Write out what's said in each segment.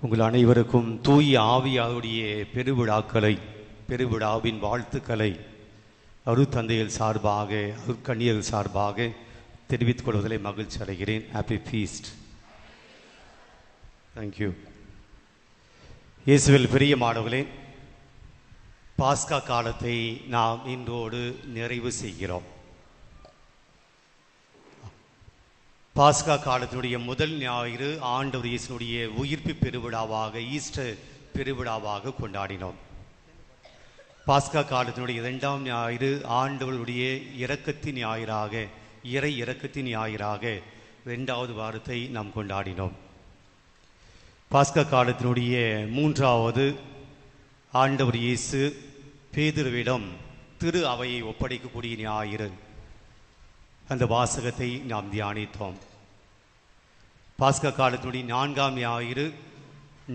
உங்கள் அனைவருக்கும் தூய ஆவியாருடைய பெருவிழாக்களை பெருவிழாவின் வாழ்த்துக்களை அருத்தந்தைகள் சார்பாக அருட்கண்ணியர்கள் சார்பாக தெரிவித்துக் கொள்வதில் மகிழ்ச்சி அடைகிறேன். ஹாப்பி ஃபீஸ்ட் தேங்க்யூ இயேசுவில் பெரிய மாணவர்களே பாஸ்கா காலத்தை நாம் இன்றோடு நிறைவு செய்கிறோம். பாஸ்கா காலத்தினுடைய முதல் ஞாயிறு ஆண்டவர் இயேசுனுடைய உயிர்ப்பு பெருவிழாவாக ஈஸ்டர் பெருவிழாவாக கொண்டாடினோம். பாஸ்கா காலத்தினுடைய இரண்டாம் ஞாயிறு ஆண்டவருடைய இறக்கத்தின் ஞாயிறாக இறை இறக்கத்தின் ஞாயிறாக இரண்டாவது வாரத்தை நாம் கொண்டாடினோம். பாஸ்கா காலத்தினுடைய மூன்றாவது ஆண்டவர் இயேசு பேதுருவிடம் திரு அவையை ஒப்படைக்கக்கூடிய ஞாயிறு. அந்த வாசகத்தை நாம் தியானித்தோம். பாஸ்கா காலத்தினுடைய நான்காம் ஞாயிறு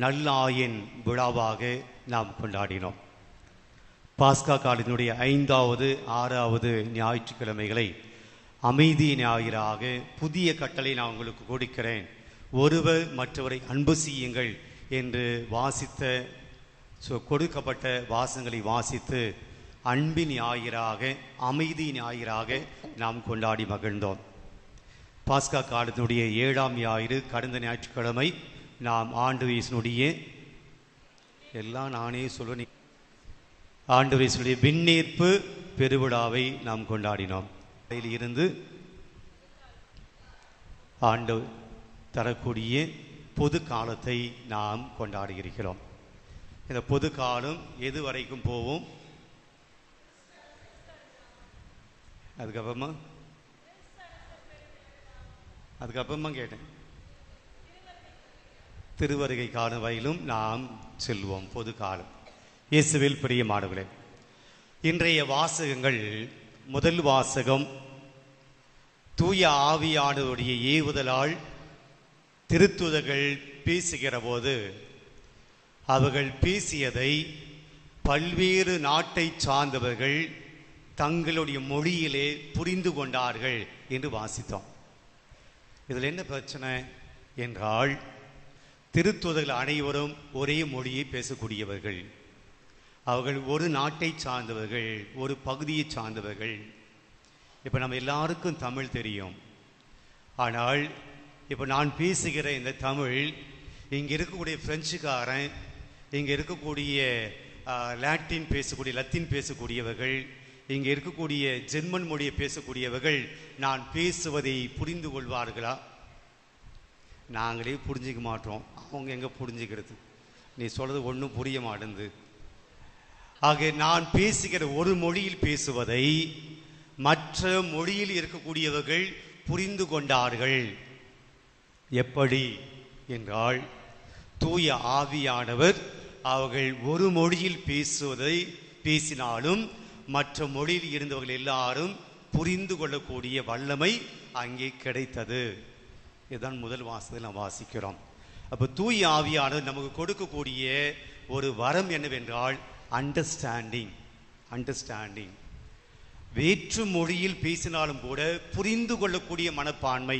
நல்லாயின் விழாவாக நாம் கொண்டாடினோம். பாஸ்கா காலத்தினுடைய ஐந்தாவது ஆறாவது ஞாயிற்றுக்கிழமைகளை அமைதி ஞாயிறாக புதிய கட்டளை நான் உங்களுக்கு கொடுக்கிறேன். ஒருவர் மற்றவரை அன்பு செய்யுங்கள் என்று வாசித்த ஸோ கொடுக்கப்பட்ட வாசங்களை வாசித்து அன்பின் ஞாயிறாக அமைதி ஞாயிறாக நாம் கொண்டாடி மகிழ்ந்தோம். பாஸ்கா காலத்தினுடைய ஏழாம் ஞாயிறு கடந்த ஞாயிற்றுக்கிழமை நாம் ஆண்டு வயசினுடைய எல்லாம் நானே சொல்லுவேன் ஆண்டு வயசுடைய விண்ணேற்பு பெருவிழாவை நாம் கொண்டாடினோம். இருந்து ஆண்டு தரக்கூடிய பொது காலத்தை நாம் கொண்டாடி இருக்கிறோம் இந்த பொது காலம் எது வரைக்கும் போவோம்? அதுக்கப்புறமா அதுக்கப்புறமா கேட்டேன். திருவருகை காலம் வயலும் நாம் செல்வோம் பொது காலம். இயேசுவில் பிரியமானவர்களே இன்றைய வாசகங்கள் முதல் வாசகம் தூய ஆவியானவருடைய ஏவுதலால் திருத்துதர்கள் பேசுகிற போது அவர்கள் பேசியதை பல்வேறு நாட்டை சார்ந்தவர்கள் தங்களுடைய மொழியிலே புரிந்து கொண்டார்கள் என்று வாசித்தோம். இதில் என்ன பிரச்சனை? என்றால் திருத்துதர்கள் அனைவரும் ஒரே மொழியை பேசக்கூடியவர்கள். அவர்கள் ஒரு நாட்டை சார்ந்தவர்கள் ஒரு பகுதியை சார்ந்தவர்கள். இப்போ நம்ம எல்லாருக்கும் தமிழ் தெரியும். ஆனால் இப்போ நான் பேசுகிற இந்த தமிழ் இங்கே இருக்கக்கூடிய பிரெஞ்சுக்காரன் இங்கே இருக்கக்கூடிய லாட்டின் பேசக்கூடிய லத்தீன் பேசக்கூடியவர்கள் இங்கே இருக்கக்கூடிய ஜெர்மன் மொழியை பேசக்கூடியவர்கள் நான் பேசுவதை புரிந்து கொள்வார்களா? நாங்களே புரிஞ்சிக்க மாட்டோம். அவங்க எங்கே புரிஞ்சுக்கிறது? நீ சொல்றது ஒன்றும் புரிய மாட்டேங்குது. ஆக நான் பேசுகிற ஒரு மொழியில் பேசுவதை மற்ற மொழியில் இருக்கக்கூடியவர்கள் புரிந்து கொண்டார்கள். எப்படி என்றால் தூய ஆவியானவர் அவர்கள் ஒரு மொழியில் பேசுவதை பேசினாலும் மற்ற மொழியில் இருந்தவர்கள் எல்லாரும் புரிந்து கொள்ளக்கூடிய வல்லமை அங்கே கிடைத்தது. இதுதான் முதல் வாசத்தில் நாம் வாசிக்கிறோம். அப்போ தூய் ஆவியானது நமக்கு கொடுக்கக்கூடிய ஒரு வரம் என்னவென்றால் அண்டர்ஸ்டாண்டிங் அண்டர்ஸ்டாண்டிங் வேற்று மொழியில் பேசினாலும் கூட புரிந்து கொள்ளக்கூடிய மனப்பான்மை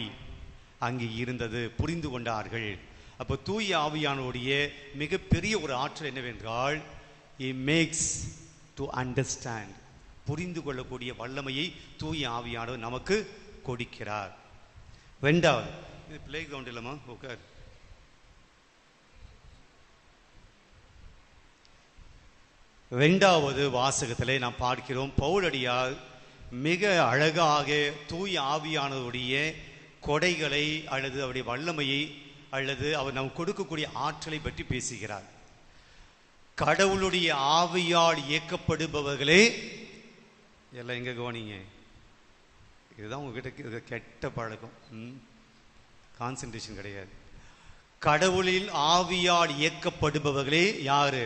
அங்கே இருந்தது புரிந்து கொண்டார்கள். அப்போ தூய் ஆவியானுடைய மிகப்பெரிய ஒரு ஆற்றல் என்னவென்றால் இ மேக்ஸ் டு அண்டர்ஸ்டாண்ட் புரிந்து கொள்ளக்கூடிய வல்லமையை தூய ஆவியானவர் நமக்கு கொடுக்கிறார். ரெண்டாவது இது பிளே கிரவுண்ட் இல்லைம்மா ஓகே ரெண்டாவது வாசகத்திலே நாம் பார்க்கிறோம் பவுலடியார் மிக அழகாக தூய ஆவியானவருடைய கொடைகளை அல்லது அவருடைய வல்லமையை அல்லது அவர் நமக்கு கொடுக்கக்கூடிய ஆற்றலை பற்றி பேசுகிறார். கடவுளுடைய ஆவியால் இயக்கப்படுபவர்களே எல்லாம் எங்கே கவனிங்க? இதுதான் உங்ககிட்ட கெட்ட பழக்கம். கான்சன்ட்ரேஷன் கிடையாது. கடவுளில் ஆவியால் இயக்கப்படுபவர்களே யாரு?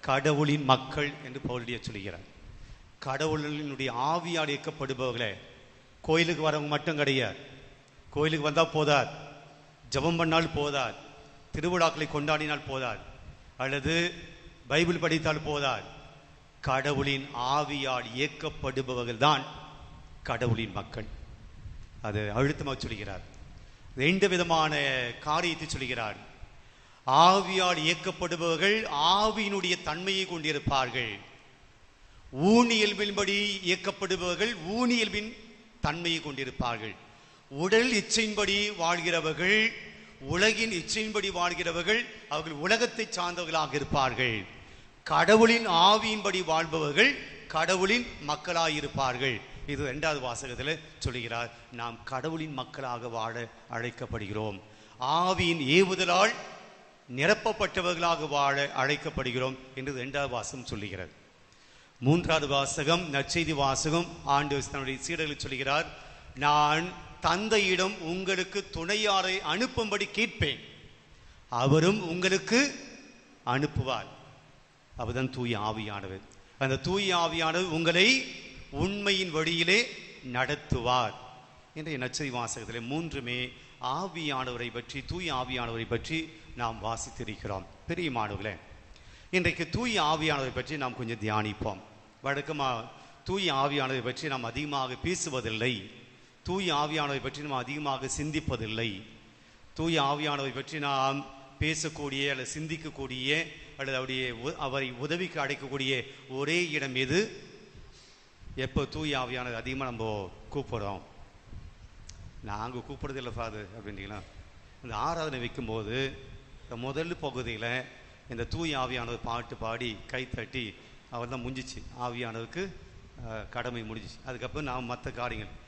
கடவுளின் மக்கள் என்று பவுலிய சொல்கிறார் கடவுளினுடைய ஆவியால் இயக்கப்படுபவர்களே கோயிலுக்கு வரவங்க மட்டும் கிடையாது. கோயிலுக்கு வந்தால் போதார் ஜெபம் பண்ணால் போதார் திருவிழாக்களை கொண்டாடினால் போதார் அல்லது பைபிள் படித்தால் போதால் கடவுளின் ஆவியால் இயக்கப்படுபவர்கள் தான் கடவுளின் மக்கள். அது அழுத்தமாக சொல்கிறார். ரெண்டு விதமான காரியத்தை சொல்கிறார். ஆவியால் இயக்கப்படுபவர்கள் ஆவியினுடைய தன்மையை கொண்டிருப்பார்கள். ஊனியல்பின்படி இயக்கப்படுபவர்கள் ஊனியல்பின் தன்மையை கொண்டிருப்பார்கள். உடல் இச்சையின்படி வாழ்கிறவர்கள் உலகின் இச்சையின்படி வாழ்கிறவர்கள் அவர்கள் உலகத்தை சார்ந்தவர்களாக இருப்பார்கள். கடவுளின் ஆவியின்படி வாழ்பவர்கள் கடவுளின் மக்களாயிருப்பார்கள். இது ரெண்டாவது வாசகத்தில் சொல்கிறார் நாம் கடவுளின் மக்களாக வாழ அழைக்கப்படுகிறோம். ஆவியின் ஏவுதலால் நிரப்பப்பட்டவர்களாக வாழ அழைக்கப்படுகிறோம் என்று ரெண்டாவது வாசகம் சொல்லுகிறது. மூன்றாவது வாசகம் நற்செய்தி வாசகம் ஆண்டு தன்னுடைய சீடர்கள் சொல்கிறார் நான் தந்தையிடம் உங்களுக்கு துணையாரை அனுப்பும்படி கேட்பேன். அவரும் உங்களுக்கு அனுப்புவார். அவர்தான் தூய ஆவியானவர். அந்த தூய ஆவியானவர் உங்களை உண்மையின் வழியிலே நடத்துவார். இன்றைய நச்சரி வாசகத்தில் மூன்றுமே ஆவியானவரை பற்றி தூய ஆவியானவரை பற்றி நாம் வாசித்திருக்கிறோம். பெரிய மாணவர்களே இன்றைக்கு தூய ஆவியானவரை பற்றி நாம் கொஞ்சம் தியானிப்போம். வழக்கமாக தூய ஆவியானவரை பற்றி நாம் அதிகமாக பேசுவதில்லை. தூய ஆவியானவை பற்றி நாம் அதிகமாக சிந்திப்பதில்லை. தூய ஆவியானவை பற்றி நாம் பேசக்கூடிய அல்லது சிந்திக்கக்கூடிய அல்லது அவருடைய உ- அவரை உதவிக்கு அடைக்கக்கூடிய ஒரே இடம் எது? எப்போ தூய ஆவியானது அதிகமாக நம்ம கூப்பிடுறோம்? நாங்கள் கூப்பிடுறதில்ல ஃபாது அப்படின்ட்டிங்களா இந்த ஆராதனை வைக்கும்போது இந்த முதல் பகுதியில் இந்த தூய ஆவியானவர் பாட்டு பாடி கை தட்டி அவர் தான் முடிஞ்சிச்சு ஆவியானவருக்கு கடமை முடிஞ்சிச்சு. அதுக்கப்புறம் நாம் மற்ற காரியங்கள்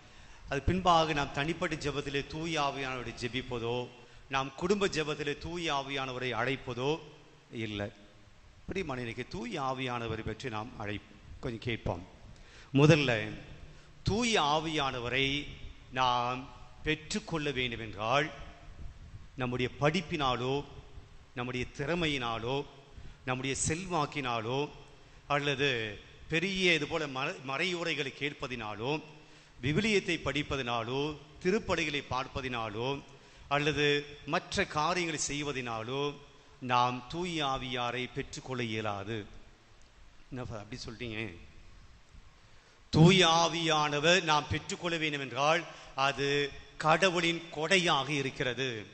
அது பின்பாக நாம் தனிப்பட்ட ஜெபத்திலே தூய ஆவியானவரை ஜெபிப்பதோ நாம் குடும்ப ஜெபத்திலே தூய ஆவியானவரை அழைப்பதோ இல்லை. இப்படி மனிதனுக்கு தூய ஆவியானவரை பற்றி நாம் அழை கொஞ்சம் கேட்போம். முதல்ல தூய ஆவியானவரை நாம் பெற்றுக்கொள்ள வேண்டும் என்றால் நம்முடைய படிப்பினாலோ நம்முடைய திறமையினாலோ நம்முடைய செல்வாக்கினாலோ அல்லது பெரிய இது போல மற மறையுரைகளை கேட்பதினாலோ விவிலியத்தை படிப்பதினாலோ திருப்படைகளை பார்ப்பதினாலோ அல்லது மற்ற காரியங்களை செய்வதினாலோ நாம் தூய் ஆவியாரை பெற்றுக்கொள்ள இயலாது. என்ன அப்படி சொல்றீங்க? தூய் ஆவியானவர் நாம் பெற்றுக்கொள்ள வேண்டும் என்றால் அது கடவுளின் கொடையாக இருக்கிறது.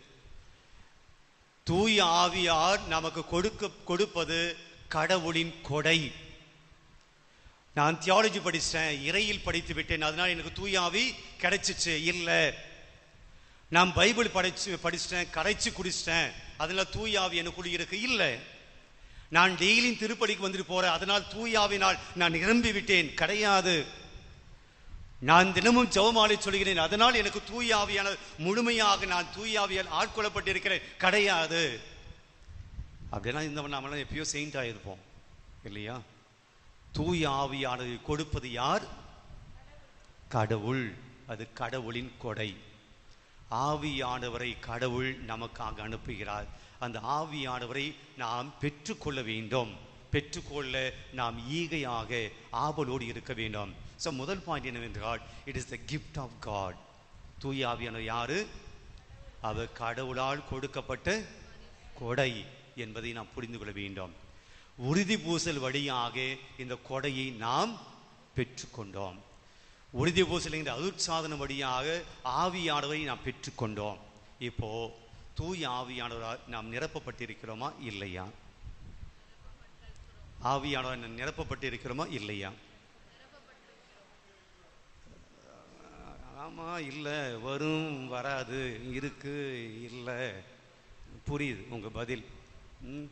தூய் ஆவியார் நமக்கு கொடுக்க கொடுப்பது கடவுளின் கொடை. நான் தியாலஜி படித்தேன் இறையில் படித்து விட்டேன் அதனால் எனக்கு தூயாவி கிடைச்சிச்சு. இல்லை. நான் பைபிள் படிச்சு படிச்சிட்டேன் கரைச்சி குடிச்சிட்டேன் அதனால் தூயாவி ஆவி இருக்கு. இல்லை. நான் டெய்லியும் திருப்படிக்கு வந்துட்டு போகிறேன் அதனால் தூயாவினால் நான் நிரம்பி விட்டேன். கிடையாது. நான் தினமும் ஜவமாலை சொல்கிறேன் அதனால் எனக்கு தூயாவியான முழுமையாக நான் தூயாவியால் ஆட்கொள்ளப்பட்டிருக்கிறேன். கிடையாது. அப்படின்னா இந்த நாமெல்லாம் எப்பயோ செயின்ட் ஆயிருப்போம். இல்லையா? தூய ஆவியானது கொடுப்பது யார்? கடவுள். அது கடவுளின் கொடை. ஆவியானவரை கடவுள் நமக்காக அனுப்புகிறார். அந்த ஆவியானவரை நாம் பெற்றுக்கொள்ள வேண்டும். பெற்றுக்கொள்ள நாம் ஈகையாக ஆவலோடு இருக்க வேண்டும். ஸோ முதல் பாயிண்ட் என்னவென்றால் it is the gift of god தூய ஆவியானவர் யாரு? அவர் கடவுளால் கொடுக்கப்பட்ட கொடை என்பதை நாம் புரிந்து கொள்ள வேண்டும். உறுதி பூசல் வழியாக இந்த கொடையை நாம் பெற்றுக்கொண்டோம். உறுதி பூசல் என்ற அருட்சாதனம் வழியாக ஆவியானவரை நாம் பெற்றுக்கொண்டோம். இப்போ தூய ஆவியானவரால் நாம் நிரப்பப்பட்டிருக்கிறோமா? இல்லையா? ஆவியானவர் நாம் நிரப்பப்பட்டிருக்கிறோமா? இல்லையா? ஆமாம் இல்லை. வரும் வராது இருக்கு இல்லை. புரியுது உங்கள் பதில். ம்,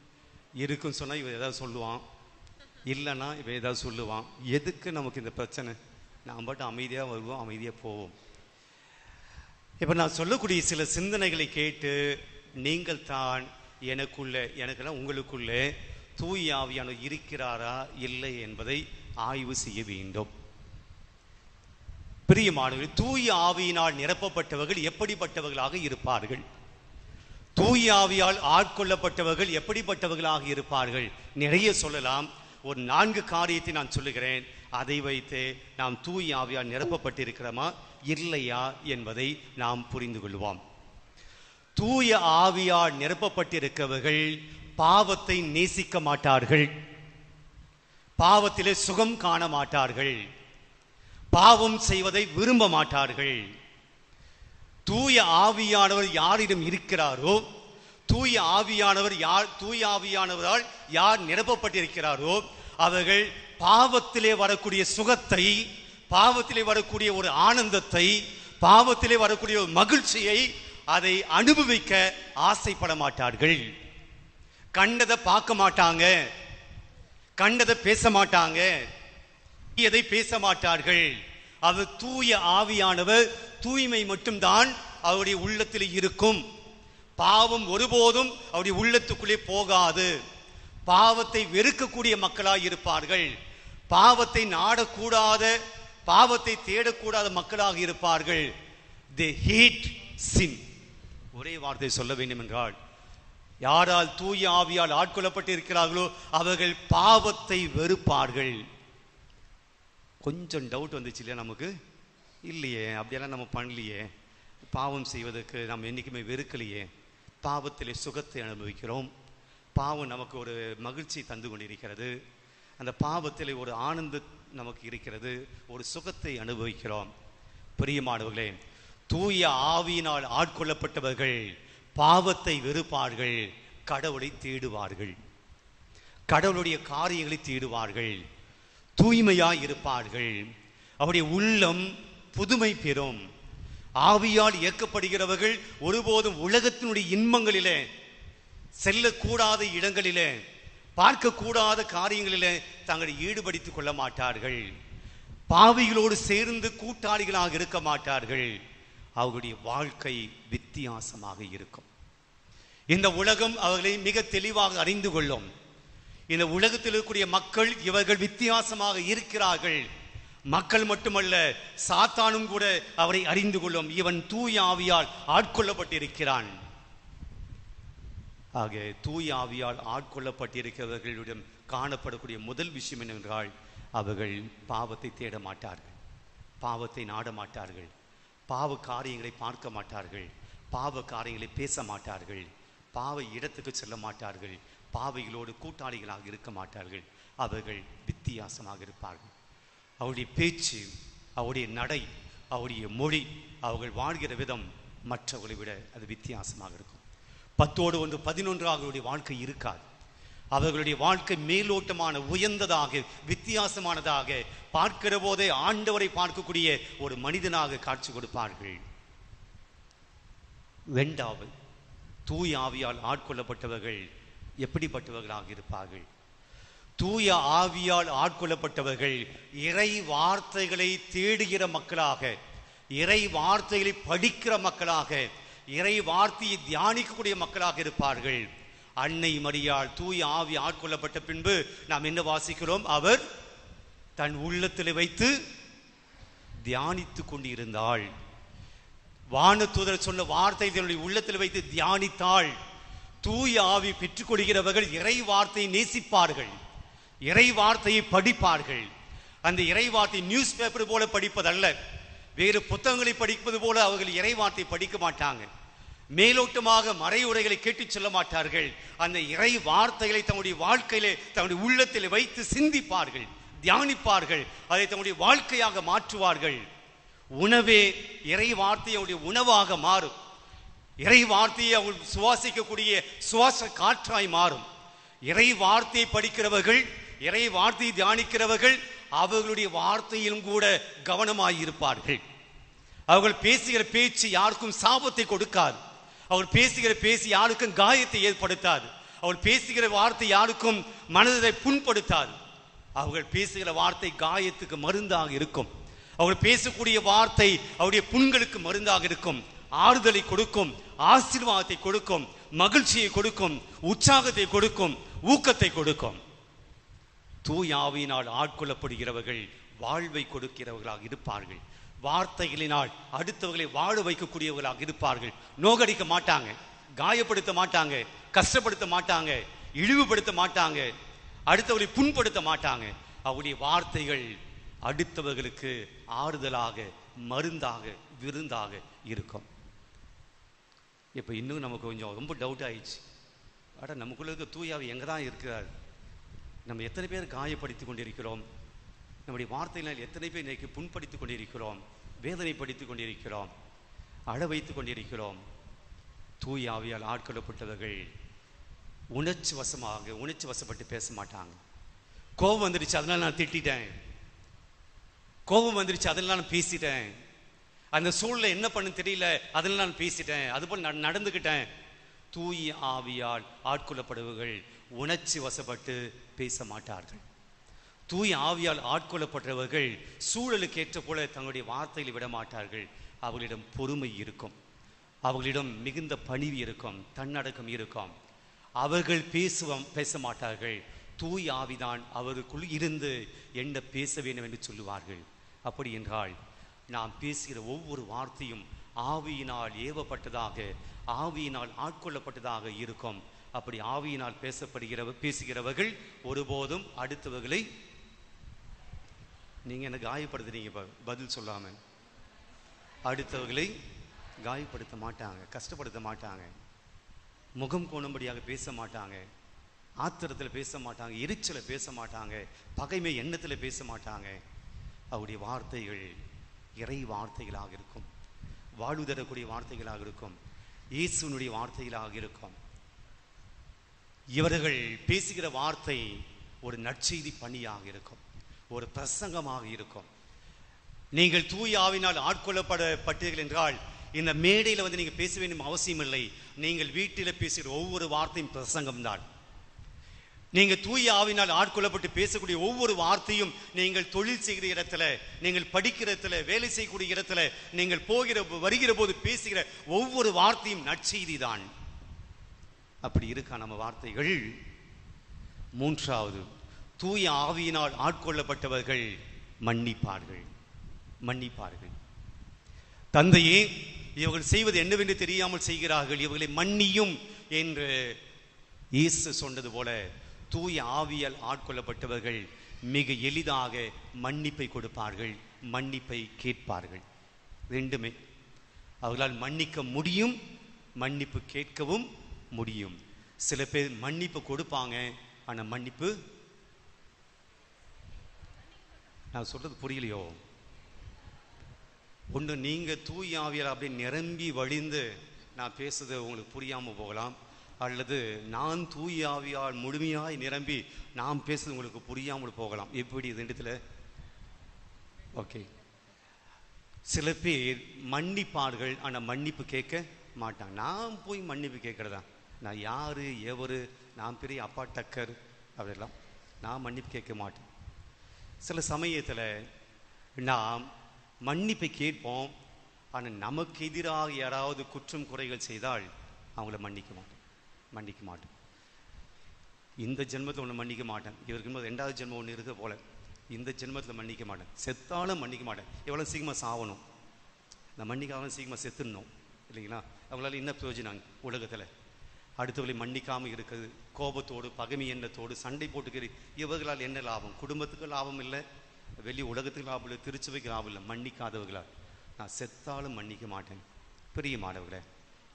இருக்குன்னு சொன்னால் இவன் ஏதாவது சொல்லுவான். இல்லைன்னா இவன் ஏதாவது சொல்லுவான். எதுக்கு நமக்கு இந்த பிரச்சனை? நாம் பாட்டு அமைதியாக வருவோம் அமைதியாக போவோம். இப்போ நான் சொல்லக்கூடிய சில சிந்தனைகளை கேட்டு நீங்கள் தான் எனக்குள்ளே எனக்குன்னா உங்களுக்குள்ளே தூய் ஆவியானவர் இருக்கிறாரா இல்லை என்பதை ஆய்வு செய்ய வேண்டும். பிரியமானவர்கள் தூய ஆவியினால் நிரப்பப்பட்டவர்கள் எப்படிப்பட்டவர்களாக இருப்பார்கள்? தூய் ஆவியால் ஆட்கொள்ளப்பட்டவர்கள் எப்படிப்பட்டவர்களாக இருப்பார்கள்? நிறைய சொல்லலாம். ஒரு நான்கு காரியத்தை நான் சொல்லுகிறேன். அதை வைத்து நாம் தூய் ஆவியால் நிரப்பப்பட்டிருக்கிறோமா? இல்லையா என்பதை நாம் புரிந்து கொள்வோம். தூய ஆவியால் நிரப்பப்பட்டிருக்கிறவர்கள் பாவத்தை நேசிக்க மாட்டார்கள். பாவத்திலே சுகம் காண மாட்டார்கள். பாவம் செய்வதை விரும்ப மாட்டார்கள். தூய ஆவியானவர் யாரிடம் இருக்கிறாரோ தூய ஆவியானவர் யார் தூய ஆவியானவரால் யார் நிரப்பப்பட்டிருக்கிறாரோ அவர்கள் பாவத்திலே வரக்கூடிய சுகத்தை பாவத்திலே வரக்கூடிய ஒரு ஆனந்தத்தை பாவத்திலே வரக்கூடிய ஒரு மகிழ்ச்சியை அதை அனுபவிக்க ஆசைப்பட மாட்டார்கள். கண்டதை பார்க்க மாட்டாங்க. கண்டதை பேச மாட்டாங்க. எதை பேச மாட்டார்கள்? அவர் தூய ஆவியானவர் தூய்மை மட்டும்தான் அவருடைய உள்ளத்தில் இருக்கும். பாவம் ஒருபோதும் அவருடைய உள்ளத்துக்குள்ளே போகாது. பாவத்தை வெறுக்கக்கூடிய மக்களாக இருப்பார்கள். பாவத்தை நாடக்கூடாத பாவத்தை தேடக்கூடாத மக்களாக இருப்பார்கள். தி ஹீட் சின் ஒரே வார்த்தை சொல்ல வேண்டும் என்றால் யாரால் தூய ஆவியால் ஆட்கொள்ளப்பட்டு இருக்கிறார்களோ அவர்கள் பாவத்தை வெறுப்பார்கள். கொஞ்சம் டவுட் வந்துச்சு இல்லையா நமக்கு? இல்லையே அப்படியெல்லாம் நம்ம பண்ணலையே. பாவம் செய்வதற்கு நம்ம என்றைக்குமே வெறுக்கலையே. பாவத்திலே சுகத்தை அனுபவிக்கிறோம். பாவம் நமக்கு ஒரு மகிழ்ச்சி தந்து கொண்டிருக்கிறது. அந்த பாவத்தில் ஒரு ஆனந்த நமக்கு இருக்கிறது. ஒரு சுகத்தை அனுபவிக்கிறோம். பிரியமானவர்களே தூய ஆவியினால் ஆட்கொள்ளப்பட்டவர்கள் பாவத்தை வெறுப்பார்கள். கடவுளை தேடுவார்கள். கடவுளுடைய காரியங்களை தேடுவார்கள். தூய்மையாய் இருப்பார்கள் அவருடைய உள்ளம் புதுமை பெறும். ஆவியால் இயக்கப்படுகிறவர்கள் ஒருபோதும் உலகத்தினுடைய இன்பங்களிலே செல்லக்கூடாத இடங்களிலே பார்க்கக்கூடாத காரியங்களிலே தங்களை ஈடுபடுத்திக் கொள்ள மாட்டார்கள். பாவிகளோடு சேர்ந்து கூட்டாளிகளாக இருக்க மாட்டார்கள். அவர்களுடைய வாழ்க்கை வித்தியாசமாக இருக்கும். இந்த உலகம் அவர்களை மிக தெளிவாக அறிந்து கொள்ளும். இந்த உலகத்தில் இருக்கக்கூடிய மக்கள் இவர்கள் வித்தியாசமாக இருக்கிறார்கள். மக்கள் மட்டுமல்ல சாத்தானும் கூட அவரை அறிந்து கொள்ளும். இவன் தூய ஆவியால் ஆட்கொள்ளப்பட்டிருக்கிறான். ஆக தூய ஆவியால் ஆட்கொள்ளப்பட்டிருக்கிறவர்களிடம் காணப்படக்கூடிய முதல் விஷயம் என்னவென்றால் அவர்கள் பாவத்தை தேட மாட்டார்கள். பாவத்தை நாட மாட்டார்கள். பாவ காரியங்களை பார்க்க மாட்டார்கள். பாவ காரியங்களை பேச மாட்டார்கள். பாவ இடத்துக்கு செல்ல மாட்டார்கள். பாவைகளோடு கூட்டாளிகளாக இருக்க மாட்டார்கள். அவர்கள் வித்தியாசமாக இருப்பார்கள். அவருடைய பேச்சு அவருடைய நடை அவருடைய மொழி அவர்கள் வாழ்கிற விதம் மற்றவர்களை விட அது வித்தியாசமாக இருக்கும். பத்தோடு ஒன்று பதினொன்றாக அவருடைய வாழ்க்கை இருக்காது. அவர்களுடைய வாழ்க்கை மேலோட்டமான உயர்ந்ததாக வித்தியாசமானதாக பார்க்கிற போதே ஆண்டவரை பார்க்கக்கூடிய ஒரு மனிதனாக காட்சி கொடுப்பார்கள். வெண்டாவல் தூய் ஆவியால் ஆட்கொள்ளப்பட்டவர்கள் எப்படிப்பட்டவர்களாக இருப்பார்கள்? தூய ஆவியால் ஆட்கொள்ளப்பட்டவர்கள் இறை வார்த்தைகளை தேடுகிற மக்களாக இறை வார்த்தைகளை படிக்கிற மக்களாக இறை வார்த்தையை தியானிக்கக்கூடிய மக்களாக இருப்பார்கள். அன்னை மரியாள் தூய ஆவி ஆட்கொள்ளப்பட்ட பின்பு நாம் என்ன வாசிக்கிறோம்? அவர் தன் உள்ளத்தில் வைத்து தியானித்துக் கொண்டிருந்தாள். வானத்துதர் சொன்ன வார்த்தை தன்னுடைய உள்ளத்தில் வைத்து தியானித்தாள். தூய ஆவி பெற்றுக்கொள்கிறவர்கள் இறை வார்த்தையை நேசிப்பார்கள். இறை வார்த்தையை படிப்பார்கள். அந்த இறை வார்த்தை நியூஸ் பேப்பர் போல படிப்பதல்ல. வேறு புத்தகங்களை படிப்பது போல அவர்கள் இறை வார்த்தை படிக்க மாட்டாங்க. மேலோட்டமாக மறையுரைகளை கேட்டுச் சொல்ல மாட்டார்கள். அந்த இறை வார்த்தைகளை தங்களுடைய வாழ்க்கையிலே தங்களுடைய உள்ளத்தில் வைத்து சிந்திப்பார்கள் தியானிப்பார்கள். அதை தங்களுடைய வாழ்க்கையாக மாற்றுவார்கள். உணவே இறை வார்த்தையுடைய உணவாக மாறும். இறை வார்த்தையை அவள் சுவாசிக்கக்கூடிய சுவாச காற்றாய் மாறும். இறை வார்த்தையை படிக்கிறவர்கள் இறை வார்த்தையை தியானிக்கிறவர்கள் அவர்களுடைய வார்த்தையிலும் கூட கவனமாய் இருப்பார்கள். அவர்கள் பேசுகிற பேச்சு யாருக்கும் சாபத்தை கொடுக்காது. அவர் பேசுகிற பேசி யாருக்கும் காயத்தை ஏற்படுத்தாது. அவள் பேசுகிற வார்த்தை யாருக்கும் மனதை புண்படுத்தாது. அவர்கள் பேசுகிற வார்த்தை காயத்துக்கு மருந்தாக இருக்கும். அவர்கள் பேசக்கூடிய வார்த்தை அவருடைய புண்களுக்கு மருந்தாக இருக்கும். ஆறுதலை கொடுக்கும் ஆசீர்வாதத்தை கொடுக்கும் மகிழ்ச்சியை கொடுக்கும் உற்சாகத்தை கொடுக்கும் ஊக்கத்தை கொடுக்கும். தூயாவினால் ஆட்கொள்ளப்படுகிறவர்கள் வாழ்வை கொடுக்கிறவர்களாக இருப்பார்கள். வார்த்தைகளினால் அடுத்தவர்களை வாழ வைக்கக்கூடியவர்களாக இருப்பார்கள். நோகடிக்க மாட்டாங்க காயப்படுத்த மாட்டாங்க கஷ்டப்படுத்த மாட்டாங்க இழிவுபடுத்த மாட்டாங்க அடுத்தவர்களை புண்படுத்த மாட்டாங்க. அவருடைய வார்த்தைகள் அடுத்தவர்களுக்கு ஆறுதலாக மருந்தாக விருந்தாக இருக்கும். இப்போ இன்னும் நமக்கு கொஞ்சம் ரொம்ப டவுட் ஆயிடுச்சு. அட நமக்குள்ள இருக்க தூயாவை எங்கே தான் இருக்கிறார்? நம்ம எத்தனை பேர் காயப்படுத்தி கொண்டிருக்கிறோம்? நம்முடைய வார்த்தையினால் எத்தனை பேர் இன்றைக்கு புண்படுத்தி கொண்டிருக்கிறோம்? வேதனைப்படுத்தி கொண்டிருக்கிறோம்? அழ வைத்துக் கொண்டிருக்கிறோம்? தூய் ஆவியால் ஆட்கொள்ளப்பட்டவர்கள் உணர்ச்சி வசமாக உணர்ச்சி வசப்பட்டு பேச மாட்டாங்க. கோபம் வந்துடுச்சு அதனால் நான் திட்டிட்டேன். கோபம் வந்துடுச்சு அதனால் நான் பேசிட்டேன். அந்த சூழ்நிலை என்ன பண்ணு தெரியல. அதில் நான் பேசிட்டேன். அதுபோல் நான் நடந்துக்கிட்டேன். தூய் ஆவியால் ஆட்கொள்ளப்படுபவர்கள் உணர்ச்சி வசப்பட்டு பேச மாட்டார்கள். தூய் ஆவியால் ஆட்கொள்ளப்பட்டவர்கள் சூழலுக்கு ஏற்ற போல தங்களுடைய வார்த்தையில் விட மாட்டார்கள். அவர்களிடம் பொறுமை இருக்கும். அவர்களிடம் மிகுந்த பணிவு இருக்கும். தன்னடக்கம் இருக்கும். அவர்கள் பேசுவம் பேச மாட்டார்கள். தூய் ஆவிதான் அவருக்குள் இருந்து என்ன பேச வேண்டும் என்று சொல்லுவார்கள். அப்படி என்றால் நாம் பேசுகிற ஒவ்வொரு வார்த்தையும் ஆவியினால் ஏவப்பட்டதாக ஆவியினால் ஆட்கொள்ளப்பட்டதாக இருக்கும். அப்படி ஆவியினால் பேசப்படுகிற பேசுகிறவர்கள் ஒருபோதும் அடுத்தவர்களை நீங்க என்ன காயப்படுத்துறீங்க இப்ப? பதில் சொல்லாம. அடுத்தவர்களை காயப்படுத்த மாட்டாங்க கஷ்டப்படுத்த மாட்டாங்க. முகம் கோணும்படியாக பேச மாட்டாங்க. ஆத்திரத்தில் பேச மாட்டாங்க எரிச்சலை பேச மாட்டாங்க பகைமை எண்ணத்தில் பேச மாட்டாங்க. அவருடைய வார்த்தைகள் இறை வார்த்தைகளாக இருக்கும். வாழ்வு தரக்கூடிய வார்த்தைகளாக இருக்கும். இயேசுனுடைய வார்த்தைகளாக இருக்கும். இவர்கள் பேசுகிற வார்த்தை ஒரு நற்செய்தி பணியாக இருக்கும். ஒரு பிரசங்கமாக இருக்கும். நீங்கள் தூய் ஆவினால் ஆட்கொள்ளப்படப்பட்டீர்கள் என்றால் இந்த மேடையில் வந்து நீங்கள் பேச வேண்டும் அவசியம் இல்லை நீங்கள் வீட்டில் பேசுகிற ஒவ்வொரு வார்த்தையும் பிரசங்கம் தான் நீங்க தூய ஆவினால் ஆட்கொள்ளப்பட்டு பேசக்கூடிய ஒவ்வொரு வார்த்தையும் நீங்கள் தொழில் செய்கிற இடத்துல நீங்கள் படிக்கிற இடத்துல வேலை செய்யக்கூடிய இடத்துல நீங்கள் போகிற வருகிற போது பேசுகிற ஒவ்வொரு வார்த்தையும் நற்செய்தி தான் அப்படி இருக்கா நம்ம வார்த்தைகள்? மூன்றாவது தூய ஆவியினால் ஆட்கொள்ளப்பட்டவர்கள் மன்னிப்பார்கள். மன்னிப்பார்கள். தந்தையே இவர்கள் செய்வது என்னவென்று தெரியாமல் செய்கிறார்கள். இவர்களை மன்னியும் என்று இயேசு சொன்னது போல தூய ஆவியால் ஆட்கொள்ளப்பட்டவர்கள் மிக எளிதாக மன்னிப்பை கொடுப்பார்கள் மன்னிப்பை கேட்பார்கள். ரெண்டுமே. அவர்களால் மன்னிக்க முடியும் மன்னிப்பு கேட்கவும் முடியும். சில பேர் மன்னிப்பு கொடுப்பாங்க ஆனால் மன்னிப்பு நான் சொல்றது புரியலையோ? ஒன்று நீங்கள் தூய் ஆவியால் அப்படியே நிரம்பி வழிந்து நான் பேசுறது உங்களுக்கு புரியாமல் போகலாம். அல்லது நான் தூய் ஆவியால் முழுமையாய் நிரம்பி நாம் பேசுறது உங்களுக்கு புரியாமல் போகலாம். எப்படி இது இடத்துல ஓகே. சில பேர் மன்னிப்பார்கள் ஆனால் மன்னிப்பு கேட்க மாட்டாங்க. நான் போய் மன்னிப்பு கேட்கறதா? நான் யார் எவரு நான் பெரிய அப்பா டக்கர் அப்படிலாம் நான் மன்னிப்பு கேட்க மாட்டேன். சில சமயத்தில் நாம் மன்னிப்பை கேட்போம் ஆனால் நமக்கு எதிராக யாராவது குற்றம் குறைகள் செய்தால் அவங்கள மன்னிக்க மாட்டோம். மன்னிக்க மாட்டேன். இந்த ஜென்மத்தில் ஒன்று மன்னிக்க மாட்டேன். இவருக்கு ரெண்டாவது ஜென்மம் ஒன்று இருக்க போல. இந்த ஜென்மத்தில் மன்னிக்க மாட்டேன். செத்தாலும் மன்னிக்க மாட்டேன். எவ்வளோ சீக்கிரமாக சாவணும்? நான் மன்னிக்காமல் சீக்கிரமாக செத்துடணும். இல்லைங்களா? அவங்களால என்ன பிரயோஜனம் உலகத்தில். அடுத்தவர்களை மன்னிக்காமல் இருக்குது கோபத்தோடு பகமை எண்ணத்தோடு சண்டை போட்டுக்கிறது இவர்களால் என்ன லாபம்? குடும்பத்துக்கு லாபம் இல்லை. வெளி உலகத்துக்கு லாபம் இல்லை. திருச்சபைக்கு லாபம் இல்லை. மன்னிக்காதவர்களால். நான் செத்தாலும் மன்னிக்க மாட்டேன். பிரியமானவர்களே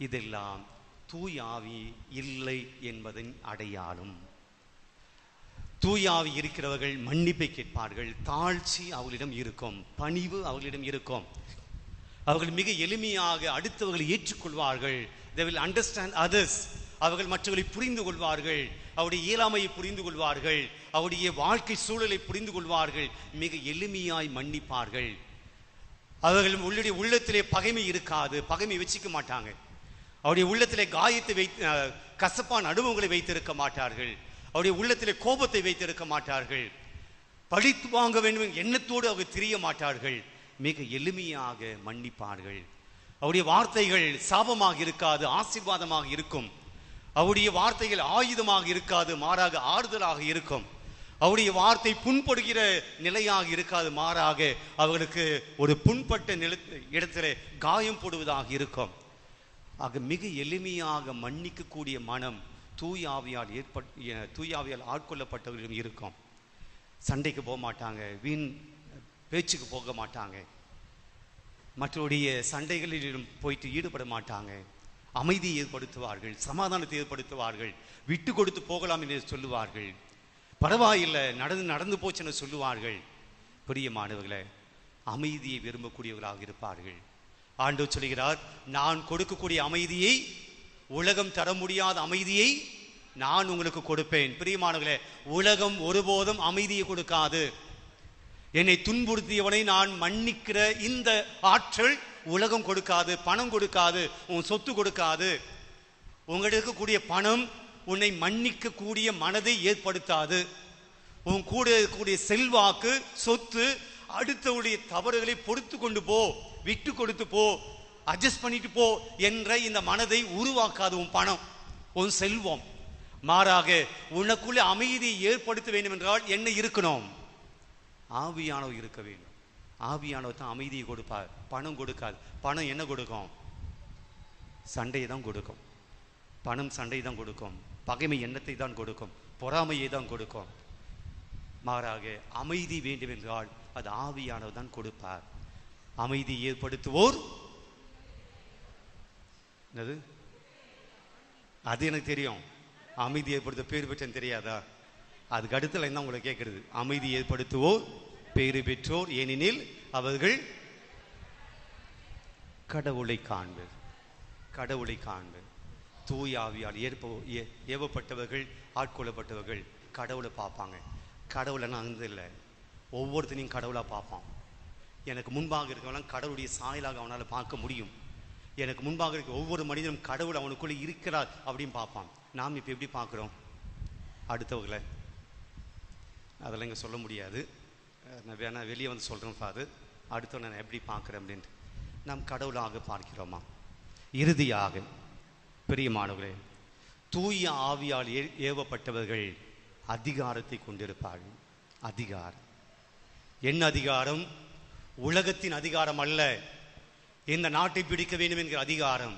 இதெல்லாம் தூய் ஆவி இல்லை என்பதன் அடையாளம். தூயாவி இருக்கிறவர்கள் மன்னிப்பை கேட்பார்கள் தாழ்ச்சி அவர்களிடம் இருக்கும் பணிவு அவர்களிடம் இருக்கும். அவர்கள் மிக எளிமையாக அடுத்தவர்களை ஏற்றுக்கொள்வார்கள். தே வில் அண்டர்ஸ்டாண்ட் அதர்ஸ் அவர்கள் மற்றவர்களை புரிந்து கொள்வார்கள். அவருடைய இயலாமையை புரிந்து கொள்வார்கள். அவருடைய வாழ்க்கை சூழலை புரிந்து கொள்வார்கள். மிக எளிமையாய் மன்னிப்பார்கள். அவர்கள் உள்ளுடைய உள்ளத்திலே பகைமை இருக்காது. பகைமை வச்சுக்க மாட்டாங்க. அவருடைய உள்ளத்திலே காயத்தை வைத்து கசப்பான அனுபவங்களை வைத்திருக்க மாட்டார்கள். அவருடைய உள்ளத்திலே கோபத்தை வைத்திருக்க மாட்டார்கள். பழித்து வாங்க வேண்டும் எண்ணத்தோடு அவர் திரிய மாட்டார்கள். மிக எளிமையாக மன்னிப்பார்கள். அவருடைய வார்த்தைகள் சாபமாக இருக்காது ஆசீர்வாதமாக இருக்கும். அவருடைய வார்த்தைகள் ஆயுதமாக இருக்காது மாறாக ஆறுதலாக இருக்கும். அவருடைய வார்த்தை புண்படுகிற நிலையாக இருக்காது மாறாக அவர்களுக்கு ஒரு புண்பட்ட நில இடத்துல காயம் போடுவதாக இருக்கும். ஆக மிக எளிமையாக மன்னிக்கக்கூடிய மனம் தூயாவியால் ஏற்பட் தூயாவியால் ஆட்கொள்ளப்பட்டவர்களிடம் இருக்கும். சண்டைக்கு போக மாட்டாங்க வீண் பேச்சுக்கு போக மாட்டாங்க. மற்றவருடைய சண்டைகளிலும் போயிட்டு ஈடுபட மாட்டாங்க. அமைதியை ஏற்படுத்துவார்கள் சமாதானத்தை ஏற்படுத்துவார்கள் விட்டு கொடுத்து போகலாம் என்று சொல்லுவார்கள். பரவாயில்லை நடந்து நடந்து போச்சுன்னு சொல்லுவார்கள். பெரிய மாணவர்களை அமைதியை விரும்பக்கூடியவர்களாக இருப்பார்கள். ஆண்டு சொல்கிறார் நான் கொடுக்கக்கூடிய அமைதியை உலகம் தர முடியாத அமைதியை நான் உங்களுக்கு கொடுப்பேன். பிரியமானவர்களே உலகம் ஒருபோதும் அமைதியை கொடுக்காது. என்னை துன்புறுத்தியவனை நான் மன்னிக்கிற இந்த ஆற்றல் உலகம் கொடுக்காது பணம் கொடுக்காது உன் சொத்து கொடுக்காது. உங்களிடம் இருக்கக்கூடிய பணம் உன்னை மன்னிக்கக்கூடிய மனதை ஏற்படுத்தாது. உன் கூட இருக்கக்கூடிய செல்வாக்கு சொத்து அடுத்தவுடைய தவறுகளை பொறுத்து கொண்டு போ விட்டு கொடுத்து போ அட்ஜஸ்ட் பண்ணிட்டு போ என்ற இந்த மனதை உருவாக்காது உன் பணம் உன் செல்வம். மாறாக உனக்குள்ள அமைதியை ஏற்படுத்த வேண்டும் என்றால் என்ன இருக்கணும்? ஆவியானவர் இருக்க வேண்டும். ஆவியானவர் தான் அமைதியை கொடுப்பார் பணம் கொடுக்காது. பணம் என்ன கொடுக்கும்? சண்டையை தான் கொடுக்கும். பணம் சண்டை தான் கொடுக்கும். பகைமை எண்ணத்தை தான் கொடுக்கும். பொறாமையை தான் கொடுக்கும். மாறாக அமைதி வேண்டும் என்றால் அது ஆவியானவர் தான் கொடுப்பார். அமைதி ஏற்படுத்துவோர். என்னது? அது எனக்கு தெரியும். அமைதி ஏற்படுத்த பேர் பெற்றேன்னு தெரியாதா? அதுக்கு அடுத்தல என்ன உங்களை கேட்கறது அமைதி ஏற்படுத்துவோர் பேறு பெற்றோர். ஏனெனில் அவர்கள் கடவுளை காண்பர். கடவுளை காண்பர். தூய் ஆவியால் ஏற்ப ஏ- ஏவப்பட்டவர்கள் ஆட்கொள்ளப்பட்டவர்கள் கடவுளை பார்ப்பாங்க. கடவுளை நான் வந்து இல்லை. ஒவ்வொருத்தனையும் கடவுளாக பார்ப்பான். எனக்கு முன்பாக இருக்கவெல்லாம் கடவுளுடைய சாயலாக அவனால் பார்க்க முடியும். எனக்கு முன்பாக இருக்க ஒவ்வொரு மனிதனும் கடவுள் அவனுக்குள்ளே இருக்கிறார் அப்படின்னு பார்ப்பான். நாம் இப்போ எப்படி பார்க்குறோம்? அடுத்தவர்களை. அதெல்லாம் இங்கே சொல்ல முடியாது. நான் வேணா வெளியே வந்து சொல்கிறேன் ஃபாதர். அடுத்தவனை நான் எப்படி பார்க்குறேன் அப்படின்ட்டு. நாம் கடவுளாக பார்க்கிறோமா? இறுதியாக பிரியமானவர்களே தூய ஆவியால் ஏ ஏவப்பட்டவர்கள் அதிகாரத்தை கொண்டிருப்பார்கள். அதிகாரம். என்ன அதிகாரம்? உலகத்தின் அதிகாரம் அல்ல. இந்த நாட்டை பிடிக்க வேண்டும் என்கிற அதிகாரம்.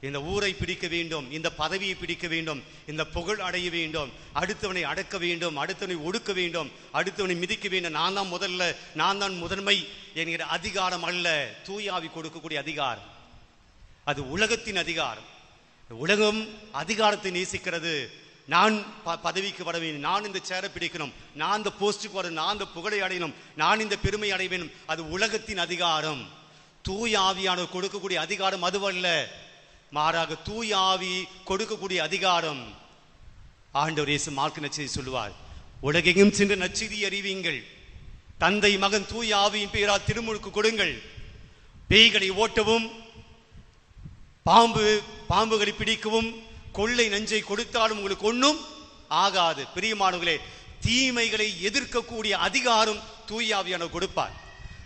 இந்த ஊரை பிடிக்க வேண்டும் இந்த பதவியை பிடிக்க வேண்டும் இந்த புகழ் அடைய வேண்டும் அடுத்தவனை அடக்க வேண்டும் அடுத்தவனை ஒடுக்க வேண்டும் அடுத்தவனை மிதிக்க வேண்டும். நான் தான் முதல்ல நான் தான் முதன்மை என்கிற அதிகாரம் அல்ல. தூயாவி கொடுக்கக்கூடிய அதிகாரம். அது உலகத்தின் அதிகாரம். உலகம் அதிகாரத்தை நேசிக்கிறது. நான் ப- பதவிக்கு வர வேண்டும். நான் இந்த சேரை பிடிக்கணும். நான் இந்த போஸ்டுக்கு வரணும். நான் இந்த புகழை அடையணும். நான் இந்த பெருமை அடைய வேண்டும். அது உலகத்தின் அதிகாரம். தூய ஆவியானவர் கொடுக்கக்கூடிய அதிகாரம் அதுவல்ல. மாறாக தூய ஆவி கொடுக்கக்கூடிய அதிகாரம். ஆண்டவர் இயேசு மார்க்கு நச்செய்தி சொல்லுவார். உலகெங்கும் சென்று நச்செய்தி அறிவியுங்கள் தந்தை மகன் தூய ஆவியின் பெயரால் திருமுழுக்கு கொடுங்கள். பேய்களை ஓட்டவும் பாம்பு பாம்புகளை பிடிக்கவும் கொள்ளை நஞ்சை கொடுத்தாலும் உங்களுக்கு ஒன்றும் ஆகாது. பிரியமானவர்களே தீமைகளை எதிர்க்கக்கூடிய அதிகாரம் தூயாவியானவர் கொடுப்பார்.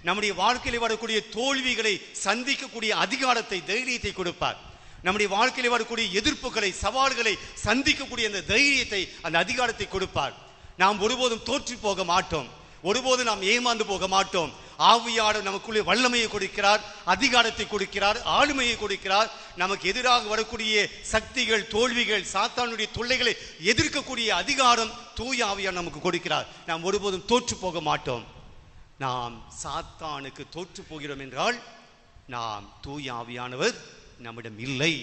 நம்முடைய வாழ்க்கையில் வரக்கூடிய தோல்விகளை சந்திக்கக்கூடிய அதிகாரத்தை தைரியத்தை கொடுப்பார். நம்முடைய வாழ்க்கையில் வரக்கூடிய எதிர்ப்புகளை சவால்களை சந்திக்கக்கூடிய அந்த தைரியத்தை அந்த அதிகாரத்தை கொடுப்பார். நாம் ஒருபோதும் தோற்றி போக மாட்டோம். ஒருபோதும் நாம் ஏமாந்து போக மாட்டோம். ஆவியாளர் நமக்குள்ளே வல்லமையை கொடுக்கிறார் அதிகாரத்தை கொடுக்கிறார் ஆளுமையை கொடுக்கிறார். நமக்கு எதிராக வரக்கூடிய சக்திகள் தோல்விகள் சாத்தானுடைய தொல்லைகளை எதிர்க்கக்கூடிய அதிகாரம் தூய ஆவியார் நமக்கு கொடுக்கிறார். நாம் ஒருபோதும் தோற்று போக மாட்டோம். நாம் சாத்தானுக்கு தோற்று போகிறோம் என்றால் நாம் தூய ஆவியானவர் நம்மிடம் இல்லை.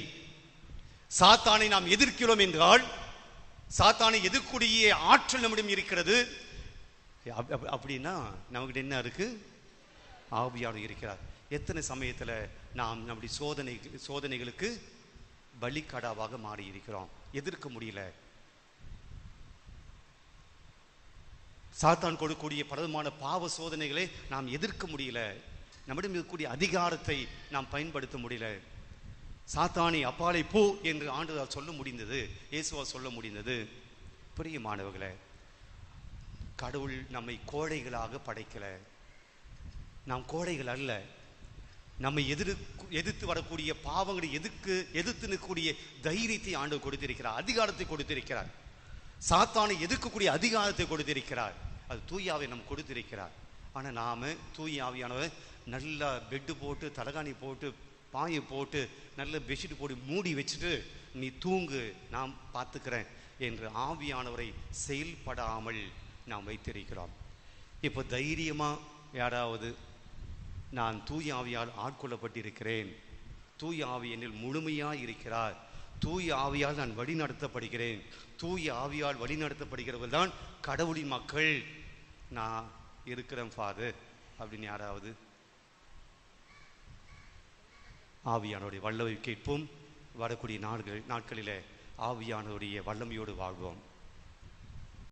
சாத்தானை நாம் எதிர்க்கிறோம் என்றால் சாத்தானை எதிர்க்கூடிய ஆற்றல் நம்மிடம் இருக்கிறது. அப்படின்னா நம்மகிட்ட என்ன இருக்கு? ஆவியாளர் இருக்கிறார். எத்தனை சமயத்துல நாம் நம்முடைய சோதனை சோதனைகளுக்கு பலிக்கடாவாக மாறி இருக்கிறோம் எதிர்க்க முடியல. சாத்தான் கொடுக்கக்கூடிய பலவிதமான பாவ சோதனைகளை நாம் எதிர்க்க முடியல. நம்மிடம் இருக்கக்கூடிய அதிகாரத்தை நாம் பயன்படுத்த முடியல. சாத்தானி அப்பாலை போ என்று ஆண்டுதால் சொல்ல முடிந்தது. இயேசுவால் சொல்ல முடிந்தது. பிரியமானவர்களே கடவுள் நம்மை கோழைகளாக படைக்கல. நாம் கோழைகள் அல்ல. நம்மை எதிர் எதிர்த்து வரக்கூடிய பாவங்களை எதுக்கு எதிர்த்து நிற்கக்கூடிய தைரியத்தை ஆண்டு கொடுத்திருக்கிறார். அதிகாரத்தை கொடுத்திருக்கிறார். சாத்தானை எதிர்க்கக்கூடிய அதிகாரத்தை கொடுத்திருக்கிறார். அது தூயாவை நம்ம கொடுத்திருக்கிறார். ஆனால் நாம் தூயாவியானவர் நல்லா பெட்டு போட்டு தலகாணி போட்டு பாயை போட்டு நல்ல பெட்ஷீட் போட்டு மூடி வச்சுட்டு நீ தூங்கு நாம் பார்த்துக்கிறேன் என்று ஆவியானவரை செயல்படாமல் நாம் வைத்திருக்கிறோம். இப்போ தைரியமாக யாராவது நான் தூய ஆவியால் ஆட்கொள்ளப்பட்டிருக்கிறேன். தூய ஆவி என்னில் முழுமையாக இருக்கிறார். தூய ஆவியால் நான் வழி நடத்தப்படுகிறேன் தூய ஆவியால் வழி நடத்தப்படுகிறவர்கள் தான் கடவுளின் மக்கள். நான் இருக்கிறேன் ஃபாதர் அப்படின்னு யாராவது? ஆவியானுடைய வல்லவை கேட்போம். வரக்கூடிய நாள்கள் நாட்களிலே ஆவியானவருடைய வல்லமையோடு வாழ்வோம்.